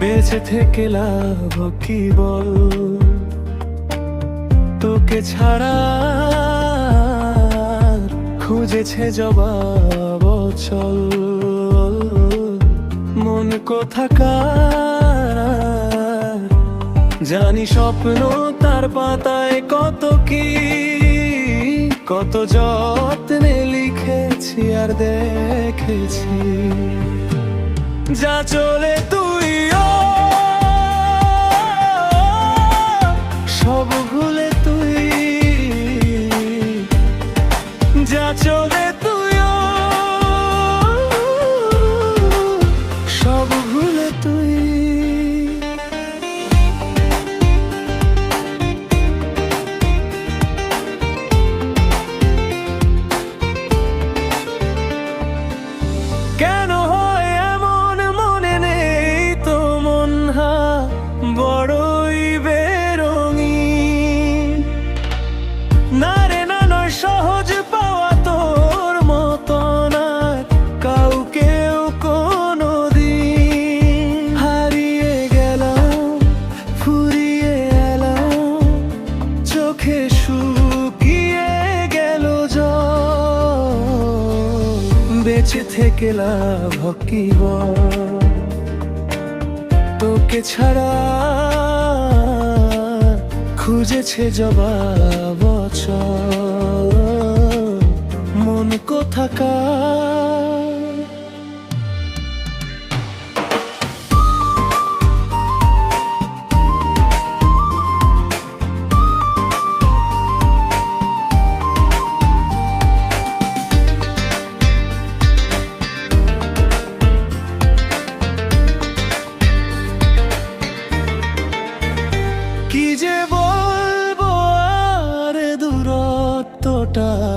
বেঁচে থেকে লাভ কি বল? তোকে ছাড়া খুঁজেছে জবাব চল মন কোথাকার? জানি স্বপ্ন তার পাতায় কত কি, কত যত্নে লিখেছি আর দেখেছি। যা চলে তুইও চোখে শুকিয়ে গেল বেঁচে থেকে লাভ কি তোকে ছাড়া খুঁজেছে জবাব মন কোথাকার?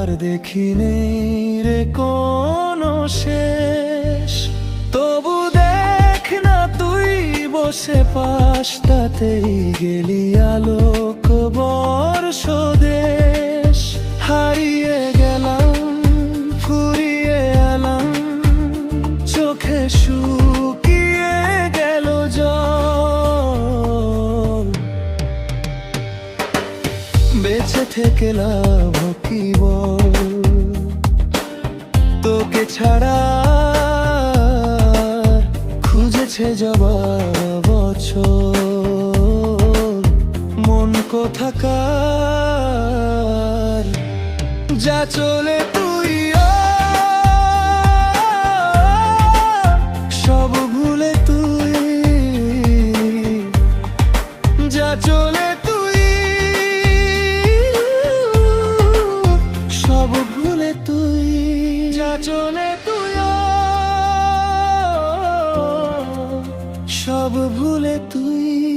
দূরত্বটার দেখি নেই রে কোনো শেষ। তবু দেখ না তুই বসে পাশটাতেই গেলি আলোক বর্ষ। বেঁচে থেকে লাভ তোকে ছাড়া খুঁজেছে জবাব মন কোথাকার যা চলে তুই সব ভুলে তুই। যা চলে চলে তুই সব ভুলে তুই।